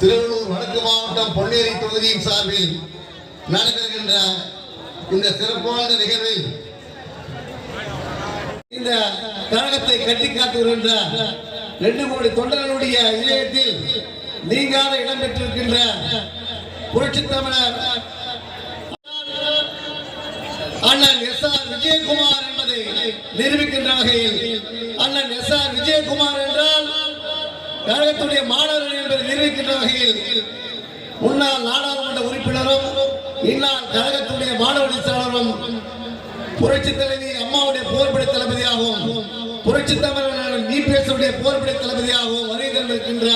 திருவள்ளூர் வடக்கு மாவட்டம் பொன்னேரி தொகுதியின் சார்பில் நடைபெறுகின்ற இந்த சிறப்பான நிகழ்வில் இந்த கழகத்தை கட்டி காத்து ரெண்டு கோடி தொண்டர்களுடைய இதயத்தில் நீங்காத இடம் பெற்றிருக்கின்ற புரட்சி தமிழர் அண்ணன் எஸ் ஆர் விஜயகுமார் என்பதை நிரூபிக்கின்ற வகையில் அண்ணன் எஸ் ஆர் விஜயகுமார் என்ற கழகத்துடைய மாணவர்கள் என்பதை நிரூபிக்கின்ற வகையில் முன்னாள் நாடாளுமன்ற உறுப்பினரும் இந்நாள் கழகத்துடைய மாணவர்கள் செயலரும் புரட்சி தலைவி அம்மாவுடைய போர்படை தளபதியாகவும் புரட்சி தமிழர் நீ பேசுடைய போர்படை தளபதியாகவும் வருகை தந்திருக்கின்ற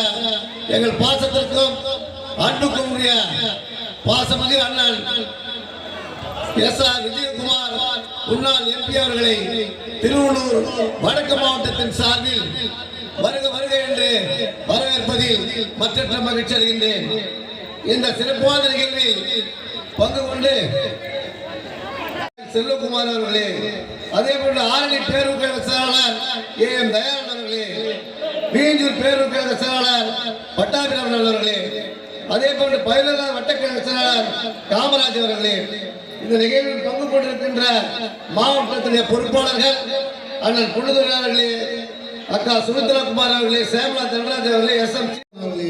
எங்கள் பாசத்திற்கும் அன்புக்கும் உரிய பாசமிகு அண்ணன் எஸ் ஆர் விஜயகுமார் முன்னாள் எம்பி அவர்களை திருவள்ளூர் வடக்கு மாவட்டத்தின் சார்பில் வருக என்று வரவேற்பதில் மற்றற்ற மகிழ்ச்சி அடைகின்றேன். இந்த சிறப்பான நிகழ்வில் பங்கு கொண்டு செல்வகுமார் அவர்களே அதே போன்று ஆரணி பேரூர் கழக செயலாளர் ஏ எம் தயானந்த் அவர்களே மீஞ்சூர் பேரூர் கழக செயலாளர் பட்டாபிராமன் அவர்களே அதே போன்று பயிலாளர் வட்டக்கழக செயலாளர் காமராஜ் அவர்களே இந்த நிகழ்வில் பங்கு கொண்டிருக்கின்ற மாவட்டத்தினுடைய பொறுப்பாளர்கள் அண்ணன் புள்ளுதுரை அக்கா சுமித்ரா குமார் அவர்களே சேமலா தனராஜ் அவர்களே எஸ் எம் அவர்களே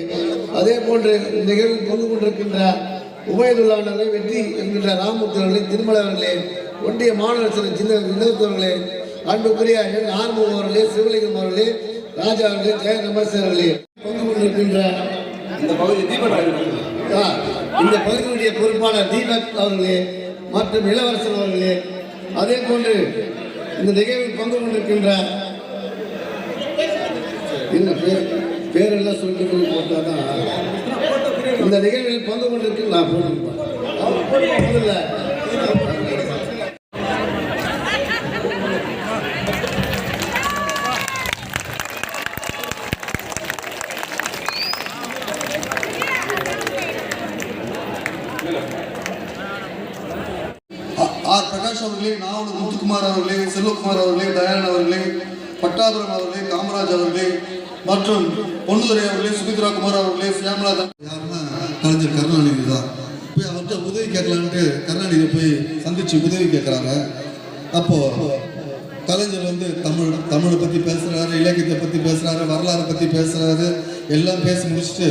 அதே போன்று நிகழ்வில் பங்கு கொண்டிருக்கின்ற உபயதுல்லானவர்களே வெற்றி என்கின்ற ராமூர்த்தி அவர்களே திருமலை அவர்களே ஒன்றிய சில சின்ன வினோத்தவர்களே அன்புக்குரிய ஆர்வம் அவர்களே சிவலிங்கம் அவர்களே ராஜா அவர்களே ஜெய நமசர் அவர்களே. பங்கு கொண்டிருக்கின்ற இந்த பகுதி ஆ, இந்த பகுதியுடைய பொறுப்பாளர் தீபக் அவர்களே மற்றும் இளவரசன் அவர்களே அதே போன்று இந்த நிகழ்வில் பங்கு கொண்டிருக்கின்ற என்ன பேர் பேரெல்லாம் சொல்லிட்டு போய் போட்டாதான் இந்த நிகழ்வில் பங்கு கொண்டிருக்கு நான் ஆர் பிரகாஷ் அவர்களே நாவலூர் முத்துக்குமார் அவர்களே செல்வகுமார் அவர்களே தயானன் அவர்களே பட்டாபுரம் அவர்களே காமராஜ் அவர்களே மற்றும் பொன்னுதுரை அவர்களே சுமித்ரா குமார் அவர்களே சியாமலா யாருன்னா கலைஞர் கருணாநிதி தான். போய் அவர்கிட்ட உதவி கேட்கலான்ட்டு கருணாநிதி போய் சந்திச்சு உதவி கேட்குறாங்க. அப்போ கலைஞர் வந்து தமிழ் தமிழை பற்றி பேசுகிறாரு இலக்கியத்தை பற்றி பேசுகிறாரு வரலாறை பற்றி பேசுகிறாரு எல்லாம் பேசி முடிச்சுட்டு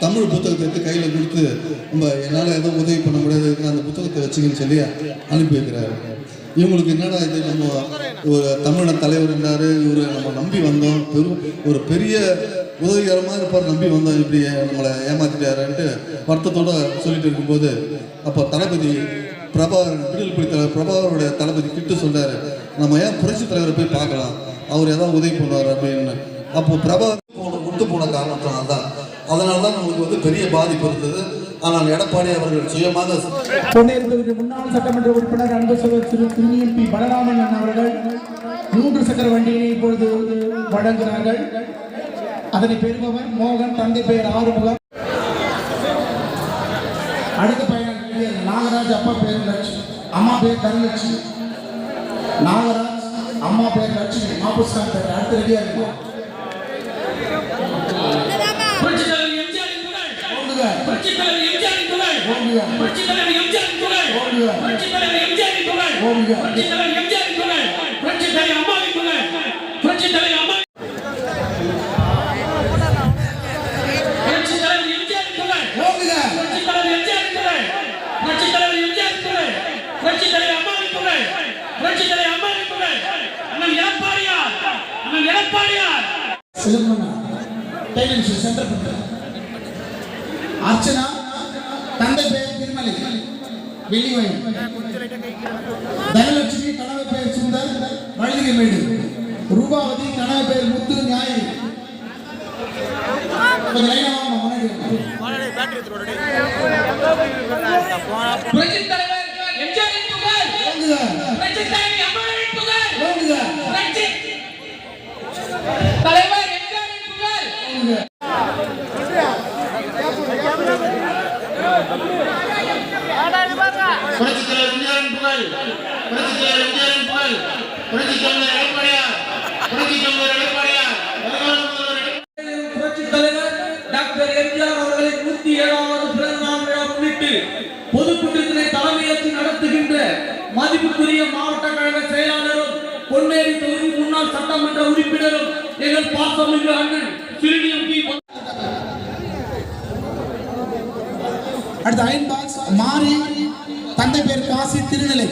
தமிழ் புத்தகத்தை எடுத்து கையில் கொடுத்து நம்ம என்னால் எதுவும் உதவி பண்ண முடியாது அந்த புத்தகத்தை வச்சுங்கன்னு சொல்லி அனுப்பி வைக்கிறாரு. இவங்களுக்கு என்னடா இது? நம்ம ஒரு தமிழ இருந்தார் இவரை நம்ம நம்பி வந்தோம். பெரும் ஒரு பெரிய உதவிகரமாக இருப்பார் நம்பி வந்தோம். இப்படி நம்மளை ஏமாத்திட்டாருன்ட்டு வருத்தத்தோட சொல்லிட்டு இருக்கும்போது அப்போ தளபதி பிரபாகரன் விடுதல் புலி தலைவர் பிரபாகருடைய தளபதி கிட்ட சொன்னார் நம்ம ஏன் புரட்சி தலைவரை போய் பார்க்கலாம்? அவர் ஏதாவது உதவி பண்ணுவார் அப்படின்னு. அப்போ பிரபாகர் போன போன காரணத்தினால்தான் அதனால தான் நம்மளுக்கு வந்து பெரிய பாதிப்பு இருந்தது. ஆனால் எடப்பாடி அவர்கள் சுயமாக முன்னாள் சட்டமன்ற உறுப்பினர் அன்பு சகோதரர் திரு எம்பி பலராமன் அவர்கள் மூன்று சக்கர வண்டியினை இப்பொழுது வழங்குகிறார்கள். அதனை பெறுபவர் மோகன் தந்தை பெயர் ஆறுமுகம். அடுத்த பையன் நாகராஜ் அப்பா பேர் லட்சுமி அம்மா பேர் தனலட்சுமி நாகராஜ் அம்மா பேர் லட்சுமி. மாபுஸ்கான் பேர் அடுத்த ரெடியா இருக்கும் புரட்சித் தலைவர் எம்ஜிஆரின் புகழ் ஓடுங்க புரட்சித் தலைவர் எம்ஜிஆரின் புகழ் ஓடுங்க புரட்சித் தலைவர் எம்ஜிஆரின் புகழ் ஓடுங்க புரட்சித் தலைவர் எம்ஜிஆரின் புகழ் ஓடுங்க புரட்சித் தலைவர் எம்ஜிஆரின் புகழ் புரட்சித் தலைவர் அம்மாவின் புகழ் புரட்சித் தலைவர் அம்மா புரட்சித் தலைவர் எம்ஜிஆரின் புகழ் ஓடுங்க புரட்சித் தலைவர் எம்ஜிஆரின் புகழ் புரட்சித் தலைவர் எம்ஜிஆரின் புகழ் புரட்சித் தலைவர் அம்மாவின் புகழ் புரட்சித் தலைவர் அம்மாவின் புகழ் அண்ணன் எடப்பாடியார் அண்ணன் எடப்பாடியார் சிலம்பனா டைலன்ஸ் சென்டர் பண்ற அர்ச்சனா தந்தை பெயர் திருமலை. வெள்ளிவயம் தனலட்சுமி கணவர் பெயர் சுந்தர் வழுதிகை மேடு. ரூபாவதி கணவர் பெயர் முத்து ஞாயிறு. கொஞ்சம் லைனா வாங்க, முன்னாடி வாங்க. புரட்சித் தலைவர் எம்ஜிஆரின் புகழ் ஓடுங்க புரட்சித் தலைவர் அம்மாவின் புகழ் ஓடுங்க புரட்சி தலைவர் எம்ஜிஆரின் புகழ் ஓடுங்க புகழ் புகழ் எடப்பாடியார் எடப்பாடியார் டாக்டர் எம்ஜிஆர் அவர்களின் நூத்தி ஏழாவது பிறந்த நாள் விழா முன்னிட்டு பொதுக்கூட்டத்தினை தலைமையேற்று நடத்துகின்ற மதிப்புக்குரிய மாவட்ட கழக செயலாளரும் பொன்னேரி தொகுதி முன்னாள் சட்டமன்ற உறுப்பினரும் எங்கள் பாசமிகு அண்ணன் அடுத்து அயன் பாக்ஸ் மாறி தந்தை பேர் காசி திருநிலை